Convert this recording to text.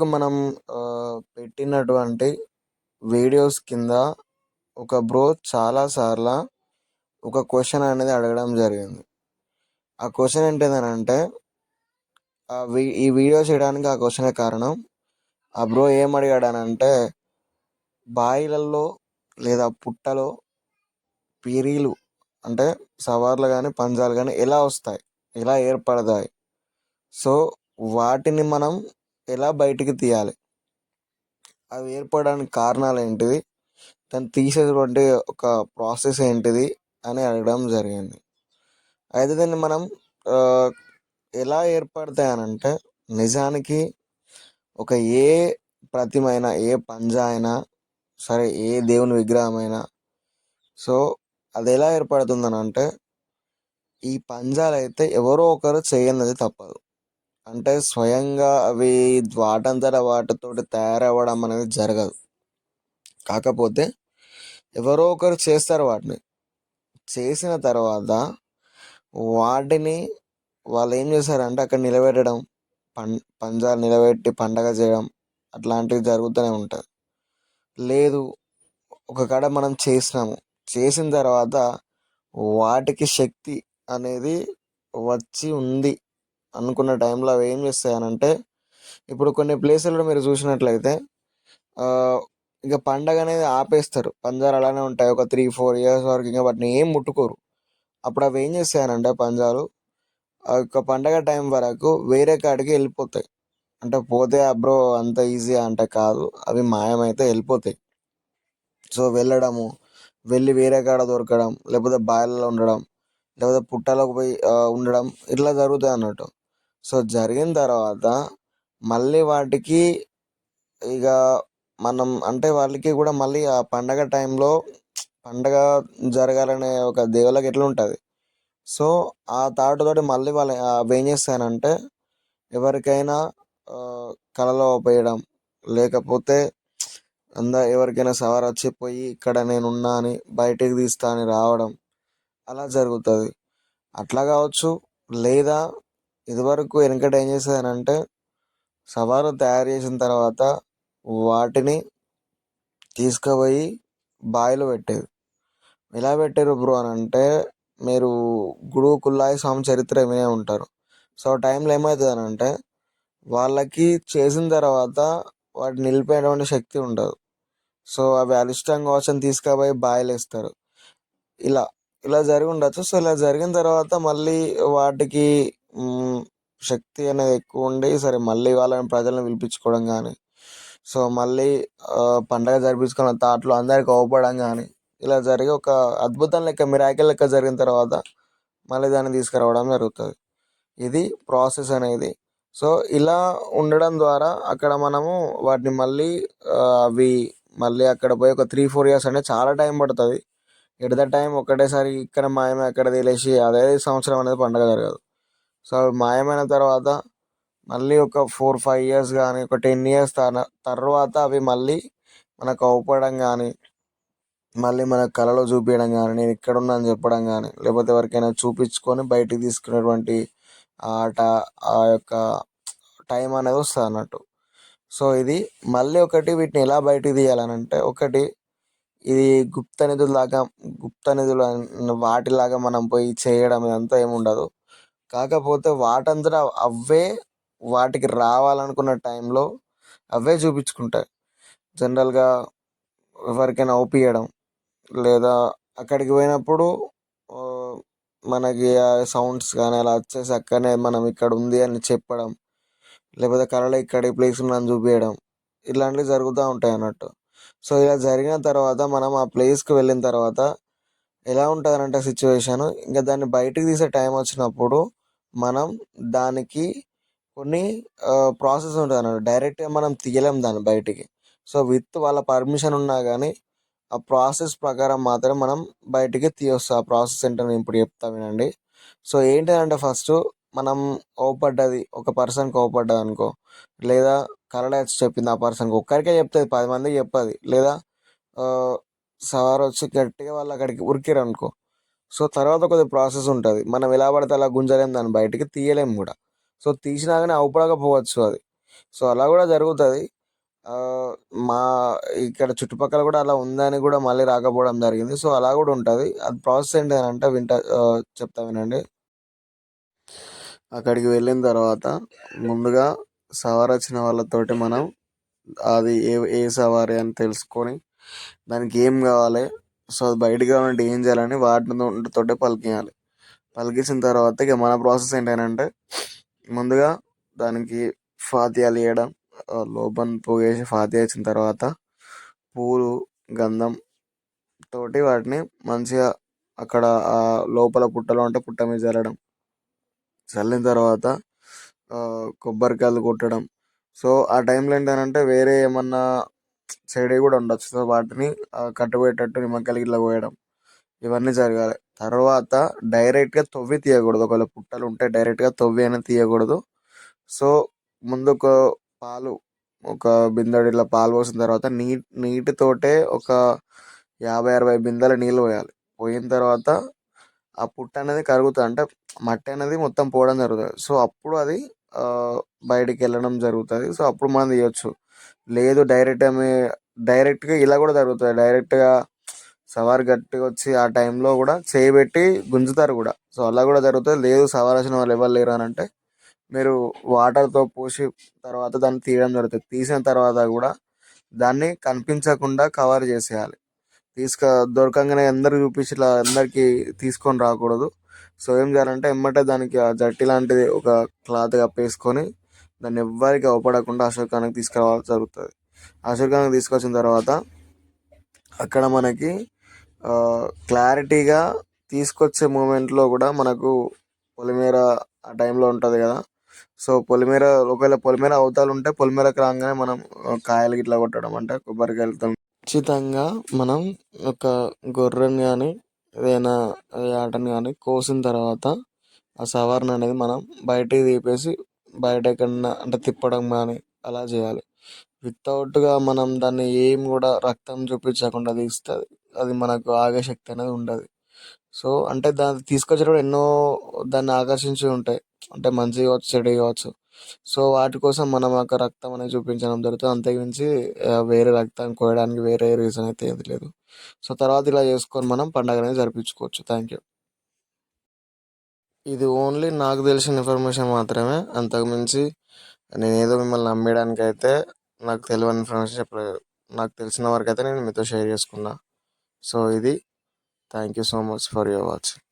ఇందాక మనం పెట్టినటువంటి వీడియోస్ కింద ఒక బ్రో చాలాసార్లు ఒక క్వశ్చన్ అనేది అడగడం జరిగింది. ఆ క్వశ్చన్ ఏంటిదనంటే ఈ వీడియో చేయడానికి ఆ క్వశ్చనే కారణం? ఆ బ్రో ఏం అడిగాడనంటే బాయిలల్లో లేదా పుట్టలో పీరీలు అంటే సవార్లు కానీ పంజాలు కానీ ఎలా వస్తాయి? ఎలా ఏర్పడతాయి? సో వాటిని మనం ఎలా బయటికి తీయాలి? అవి ఏర్పడడానికి కారణాలు ఏంటిది? దాన్ని తీసేటువంటి ఒక ప్రాసెస్ ఏంటిది? అని అడగడం జరిగింది. అయితే దాన్ని మనం ఎలా ఏర్పడతాయి అని అంటే నిజానికి ఒక ఏ ప్రతిమ అయినా ఏ పంజా అయినా సరే ఏ దేవుని విగ్రహం అయినా సో అది ఎలా ఏర్పడుతుందని అంటే ఈ పంజాలు అయితే ఎవరో ఒకరు చేయనిది తప్పదు. అంటే స్వయంగా అవి వాటంతట వాటితోటి తయారవ్వడం అనేది జరగదు. కాకపోతే ఎవరో ఒకరు చేస్తారు వాటిని. చేసిన తర్వాత వాటిని వాళ్ళు ఏం చేశారంటే అక్కడ నిలబెట్టడం పం పంజాలు నిలబెట్టి పండగ చేయడం అట్లాంటివి జరుగుతూనే ఉంటుంది లేదు ఒక కాడ మనం చేసినాము. చేసిన తర్వాత వాటికి శక్తి అనేది వచ్చి ఉంది. అనుకున్న టైంలో అవి ఏం చేస్తాయనంటే ఇప్పుడు కొన్ని ప్లేసుల్లో మీరు చూసినట్లయితే ఇక పండగ అనేది ఆపేస్తారు. పంజాలు అలానే ఉంటాయి. ఒక త్రీ ఫోర్ ఇయర్స్ వరకు ఇంకా వాటిని ఏం ముట్టుకోరు. అప్పుడు అవి ఏం చేస్తాయనంటే పంజాలు ఆ యొక్క పండగ టైం వరకు వేరే కాడికి వెళ్ళిపోతాయి. అంటే పోతే అబ్రో అంత ఈజీ అంటే కాదు. అవి మాయమైతే వెళ్ళిపోతాయి. సో వెళ్ళడము వెళ్ళి వేరే కాడ దొరకడం లేకపోతే బాయిలలో ఉండడం లేకపోతే పుట్టలోకి పోయి ఉండడం ఇట్లా జరుగుతాయి అన్నట్టు. సో జరిగిన తర్వాత మళ్ళీ వాటికి ఇక మనం అంటే వాళ్ళకి కూడా మళ్ళీ ఆ పండగ టైంలో పండగ జరగాలనే ఒక దేవుళ్ళకి ఎట్లా ఉంటుంది సో ఆ తాటుతోటి మళ్ళీ వాళ్ళు అవి ఏం చేస్తానంటే ఎవరికైనా కలలో పోయడం లేకపోతే అంద ఎవరికైనా సవారు వచ్చిపోయి ఇక్కడ నేనున్నా అని బయటికి తీస్తా అని రావడం అలా జరుగుతుంది. అట్లా కావచ్చు లేదా ఇదివరకు వెనకట ఏం చేసేదనంటే సవాలు తయారు చేసిన తర్వాత వాటిని తీసుకుపోయి బావిలో పెట్టేది. ఎలా పెట్టారు బ్రో అని అంటే మీరు గుడు కుల్లాయి స్వామి చరిత్ర వినే ఉంటారు. సో టైంలో ఏమవుతుంది అని అంటే వాళ్ళకి చేసిన తర్వాత వాటిని నిలిపేటువంటి శక్తి ఉండదు. సో అవి అరిష్టం కోసం తీసుకుపోయి బాయిలు వేస్తారు. ఇలా ఇలా జరిగి ఉండొచ్చు. సో ఇలా జరిగిన తర్వాత మళ్ళీ వాటికి శక్తి అనేది ఎక్కువ ఉండి సరే మళ్ళీ వాళ్ళని ప్రజలను పిలిపించుకోవడం కానీ సో మళ్ళీ పండగ జరిపించుకున్న తాట్లో అందరికి అవ్వడం కానీ ఇలా జరిగి ఒక అద్భుతం లెక్క మిరాకిల్ లెక్క జరిగిన తర్వాత మళ్ళీ దాన్ని తీసుకురావడం జరుగుతుంది. ఇది ప్రాసెస్ అనేది. సో ఇలా ఉండడం ద్వారా అక్కడ మనము వాటిని మళ్ళీ అవి మళ్ళీ అక్కడ పోయి ఒక త్రీ ఫోర్ ఇయర్స్ అంటే చాలా టైం పడుతుంది. ఎట్ ద టైం ఒకటేసారి ఇక్కడ మాయమే అక్కడ తెలిసి అదే సంవత్సరం అనేది పండగ జరగదు. సో మాయమైన తర్వాత మళ్ళీ ఒక ఫోర్ ఫైవ్ ఇయర్స్ కానీ ఒక టెన్ ఇయర్స్ తర్వాత అవి మళ్ళీ మనకు అవపడం కానీ మళ్ళీ మన కళలో చూపించడం కానీ నేను ఇక్కడ ఉన్నా అని చెప్పడం కానీ లేకపోతే ఎవరికైనా చూపించుకొని బయటికి తీసుకునేటువంటి ఆట ఆ యొక్క టైం అనేది వస్తుంది అన్నట్టు. సో ఇది మళ్ళీ ఒకటి వీటిని ఎలా బయటికి తీయాలని అంటే ఒకటి ఇది గుప్త నిధుల దాకా గుప్త నిధులు వాటిలాగా మనం పోయి చేయడం ఇదంతా ఏమి ఉండదు కాకపోతే వాటంతట అవే వాటికి రావాలనుకున్న టైంలో అవే చూపించుకుంటాయి. జనరల్గా ఎవరికైనా ఒప్పియడం లేదా అక్కడికి పోయినప్పుడు మనకి ఆ సౌండ్స్ కానీ అలా వచ్చేసి అక్కడనే మనం ఇక్కడ ఉంది అని చెప్పడం లేకపోతే కళలో ఇక్కడ ఈ ప్లేస్ ఉందని చూపించడం ఇలాంటివి జరుగుతూ ఉంటాయి అన్నట్టు. సో ఇలా జరిగిన తర్వాత మనం ఆ ప్లేస్కి వెళ్ళిన తర్వాత ఎలా ఉంటుంది అంటే సిచ్యువేషన్ ఇంకా దాన్ని బయటికి తీసే టైం వచ్చినప్పుడు మనం దానికి కొన్ని ప్రాసెస్ ఉంటుంది అన్నట్టు డైరెక్ట్గా మనం తీయలేం దాన్ని బయటికి. సో విత్ వాళ్ళ పర్మిషన్ ఉన్నా కానీ ఆ ప్రాసెస్ ప్రకారం మాత్రం మనం బయటికి తీయొచ్చు ఆ ప్రాసెస్ ఏంటో నేను ఇప్పుడు చెప్తా వినండి. సో ఏంటంటే ఫస్ట్ మనం కోపడ్డది ఒక పర్సన్ కోపడ్డది అనుకో లేదా కలడ చెప్పింది ఆ పర్సన్కి ఒక్కరికే చెప్తుంది పది మందికి చెప్పది. లేదా సవారు వచ్చి గట్టిగా వాళ్ళు అక్కడికి ఉరికిరనుకో సో తర్వాత కొద్దిగా ప్రాసెస్ ఉంటుంది. మనం ఎలా పడితే అలా గుంజలేం దాన్ని బయటికి తీయలేము కూడా. సో తీసినా కానీ అవపడకపోవచ్చు అది. సో అలా కూడా జరుగుతుంది. మా ఇక్కడ చుట్టుపక్కల కూడా అలా ఉందని కూడా మళ్ళీ రాకపోవడం జరిగింది. సో అలా కూడా ఉంటుంది. అది ప్రాసెస్ ఏంటి అని అంటే వింట చెప్తా వినండి. అక్కడికి వెళ్ళిన తర్వాత ముందుగా సవారి వచ్చిన వాళ్ళతోటి మనం అది ఏ ఏ సవారి అని తెలుసుకొని దానికి ఏం కావాలి సో అది బయటకు రావాలంటే ఏం చేయాలని వాటితోటే పలికియాలి. పలికించిన తర్వాత ఇక మన ప్రాసెస్ ఏంటంటే ముందుగా దానికి ఫాతియాలు వేయడం లోపన్ పోగేసి ఫాతియా ఇచ్చిన తర్వాత పూలు గంధం తోటి వాటిని మంచిగా అక్కడ ఆ లోపల పుట్టలో ఉంటే పుట్ట మీద చల్లడం. చల్లిన తర్వాత కొబ్బరికాయలు కొట్టడం. సో ఆ టైంలో ఏంటంటే వేరే ఏమన్నా సైడ్ కూడా ఉండొచ్చు. సో వాటిని కట్టుబెట్టేటట్టు నిమ్మకాయలు ఇట్లా పోయడం ఇవన్నీ జరగాలి. తర్వాత డైరెక్ట్గా తొవ్వి తీయకూడదు. ఒకవేళ పుట్టలు ఉంటే డైరెక్ట్గా తొవ్వి అనేది తీయకూడదు. సో ముందు ఒక పాలు ఒక బిందెడు ఇట్లా పాలు పోసిన తర్వాత నీ నీటితోటే ఒక యాభై అరవై బిందెల నీళ్ళు పోయాలి. పోయిన తర్వాత ఆ పుట్ట అనేది కరుగుతుంది అంటే మట్టి అనేది మొత్తం పోవడం జరుగుతుంది. సో అప్పుడు అది బయటికి వెళ్ళడం జరుగుతుంది. సో అప్పుడు మనం తీయొచ్చు. లేదు డైరెక్ట్ డైరెక్ట్గా ఇలా కూడా జరుగుతుంది. డైరెక్ట్గా సవారి గట్టిగా వచ్చి ఆ టైంలో కూడా చేయబెట్టి గుంజుతారు కూడా. సో అలా కూడా జరుగుతుంది. లేదు సవార్ వచ్చిన వాళ్ళు ఎవరు లేరు అని అంటే మీరు వాటర్తో పోసి తర్వాత దాన్ని తీయడం జరుగుతుంది. తీసిన తర్వాత కూడా దాన్ని కనిపించకుండా కవర్ చేసేయాలి. తీసుక దొరకంగానే అందరు చూపించి ఇలా అందరికీ తీసుకొని రాకూడదు. సో ఏం చేయాలంటే ఎమ్మటే దానికి ఆ జట్టి లాంటిది ఒక క్లాత్ కప్పేసుకొని దాన్ని ఎవ్వరికి అవపడకుండా అశోకానికి తీసుకురావాలి జరుగుతుంది. అశోకానికి తీసుకొచ్చిన తర్వాత అక్కడ మనకి క్లారిటీగా తీసుకొచ్చే మూమెంట్లో కూడా మనకు పొలిమేర ఆ టైంలో ఉంటుంది కదా. సో పొలిమేర ఒకవేళ పొలిమేర అవతాలు ఉంటే పొలిమేరకు రాగానే మనం కాయలు గిట్లా కొట్టడం అంటే కొబ్బరికాయలతో. ఖచ్చితంగా మనం ఒక గొర్రెని కానీ ఏదైనా ఆటని కానీ కోసిన తర్వాత ఆ సవరణ అనేది మనం బయటికి తీపేసి బయట ఎక్కడన్నా అంటే తిప్పడం కానీ అలా చేయాలి. వితౌట్గా మనం దాన్ని ఏం కూడా రక్తం చూపించకుండా తీస్తుంది. అది మనకు ఆగే శక్తి అనేది ఉండదు. సో అంటే దాన్ని తీసుకొచ్చేటప్పుడు ఎన్నో దాన్ని ఆకర్షించి ఉంటాయి. అంటే మంచి కావచ్చు చెడు కావచ్చు. సో వాటి కోసం మనం ఒక రక్తం అనేది చూపించడం జరుగుతుంది. అంతకుమించి వేరే రక్తం కోయడానికి వేరే రీజన్ అయితే ఏది లేదు. సో తర్వాత ఇలా చేసుకొని మనం పండగ అనేది జరిపించుకోవచ్చు. థ్యాంక్ యూ ఇది ఓన్లీ నాకు తెలిసిన ఇన్ఫర్మేషన్ మాత్రమే. అంతకుమించి నేను ఏదో మిమ్మల్ని నమ్మేయడానికి అయితే నాకు తెలియని ఇన్ఫర్మేషన్ చెప్పలేదు. నాకు తెలిసిన వరకు అయితే నేను మీతో షేర్ చేసుకున్నా. సో ఇది thank you so much for your watching